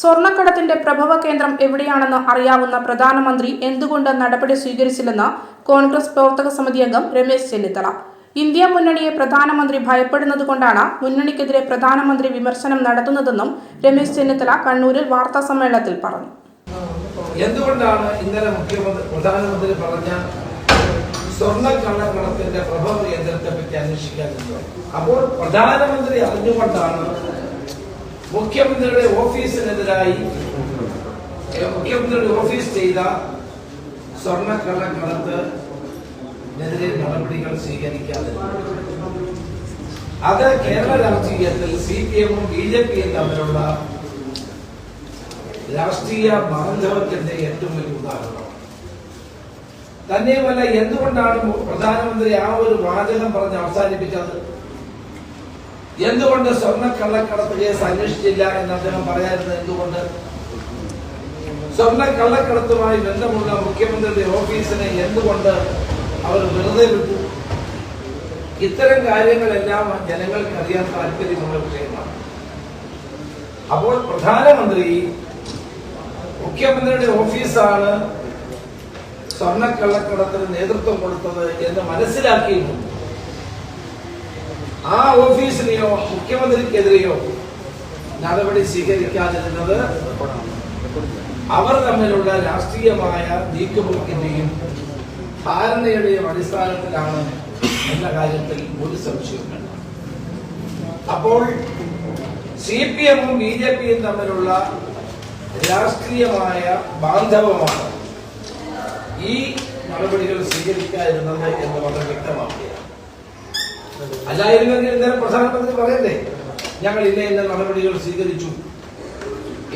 സ്വർണക്കടത്തിന്റെ പ്രഭവ കേന്ദ്രം എവിടെയാണെന്ന് അറിയാവുന്ന പ്രധാനമന്ത്രി എന്തുകൊണ്ട് നടപടി സ്വീകരിച്ചില്ലെന്ന് കോൺഗ്രസ് പ്രവർത്തക സമിതി അംഗം രമേശ് ചെന്നിത്തല. ഇന്ത്യ മുന്നണിയെ പ്രധാനമന്ത്രി ഭയപ്പെടുന്നതുകൊണ്ടാണ് മുന്നണിക്കെതിരെ പ്രധാനമന്ത്രി വിമർശനം നടത്തുന്നതെന്നും രമേശ് ചെന്നിത്തല കണ്ണൂരിൽ വാർത്താ സമ്മേളനത്തിൽ പറഞ്ഞു. എന്തുകൊണ്ടാണ് ഇന്നലെ മുഖ്യമന്ത്രി പ്രധാനമന്ത്രി പറഞ്ഞ സ്വർണ പ്രഭവ കേന്ദ്രത്തെ പറ്റി അന്വേഷിക്കാൻ അപ്പോൾ പ്രധാനമന്ത്രി അറിഞ്ഞുകൊണ്ടാണ് മുഖ്യമന്ത്രിയുടെ ഓഫീസിനെതിരായി മുഖ്യമന്ത്രിയുടെ ഓഫീസ് ചെയ്ത സ്വർണ എതിരെ നടപടികൾ സ്വീകരിക്കാതെ. അത് കേരള രാഷ്ട്രീയത്തിൽ സി പി എമ്മും ബി ജെ പിയും തമ്മിലുള്ള രാഷ്ട്രീയ ബാന്ധവത്തിന്റെ ഏറ്റവും വലിയ ഉദാഹരണം. തന്നെയുമല്ല എന്തുകൊണ്ടാണ് പ്രധാനമന്ത്രി ആ ഒരു വാചകം പറഞ്ഞ് അവസാനിപ്പിച്ചത്? എന്തുകൊണ്ട് സ്വർണ കള്ളക്കടത്ത് കേസ് അന്വേഷിച്ചില്ല എന്ന് അദ്ദേഹം പറയാറുണ്ട് എന്തുകൊണ്ട്? സ്വർണ കള്ളക്കടത്തുമായി ബന്ധമുള്ള മുഖ്യമന്ത്രിയുടെ ഓഫീസിനെ എന്തുകൊണ്ട് അവർ വെറുതെ വിട്ടു? ഇത്തരം കാര്യങ്ങളെല്ലാം ജനങ്ങൾക്ക് അറിയാൻ താല്പര്യമുള്ള വിഷയമാണ്. അപ്പോൾ പ്രധാനമന്ത്രി മുഖ്യമന്ത്രിയുടെ ഓഫീസാണ് സ്വർണക്കള്ളക്കടത്തിന് നേതൃത്വം കൊടുത്തത് എന്ന് മനസ്സിലാക്കിയിട്ടുണ്ട്. ആ ഓഫീസിനെയോ മുഖ്യമന്ത്രിക്കെതിരെയോ നടപടി സ്വീകരിക്കാതിരുന്നത് അവർ തമ്മിലുള്ള രാഷ്ട്രീയമായ നീക്കുപോക്കിന്റെയും ധാരണയുടെയും അടിസ്ഥാനത്തിലാണ് എന്ന കാര്യത്തിൽ ഒരു സംശയവും അപ്പോൾ സി പി എമ്മും ബി ജെ പിയും തമ്മിലുള്ള രാഷ്ട്രീയമായ ബാന്ധവമാണ് ഈ നടപടികൾ സ്വീകരിക്കാതിരുന്നത് എന്ന് വളരെ വ്യക്തമാക്കുകയാണ്. അല്ലായിരുന്നെങ്കിൽ ഇന്നലെ പ്രധാനമന്ത്രി പറയണ്ടേ ഞങ്ങൾ ഇന്ന ഇന്ന നടപടികൾ സ്വീകരിച്ചു.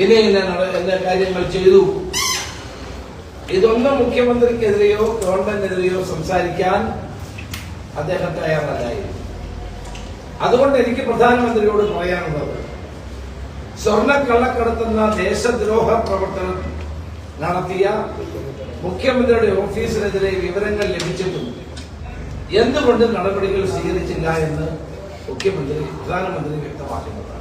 ഇന്ന ഇന്ന ഇന്ന കാര്യങ്ങൾ ചെയ്തു. ഇതൊന്നും മുഖ്യമന്ത്രിക്കെതിരെയോ ഗവൺമെന്റിനെതിരെയോ സംസാരിക്കാൻ അദ്ദേഹം തയ്യാറല്ലായിരുന്നു. അതുകൊണ്ട് എനിക്ക് പ്രധാനമന്ത്രിയോട് പറയാനുള്ളത് സ്വർണ കള്ളക്കടത്തുന്ന ദേശദ്രോഹ പ്രവർത്തനം നടത്തിയ മുഖ്യമന്ത്രിയുടെ ഓഫീസിനെതിരെ വിവരങ്ങൾ ലഭിച്ചിട്ടും എന്തുകൊണ്ട് നടപടികൾ സ്വീകരിച്ചില്ല എന്ന് മുഖ്യമന്ത്രി പ്രധാനമന്ത്രി വ്യക്തമാക്കുന്നത്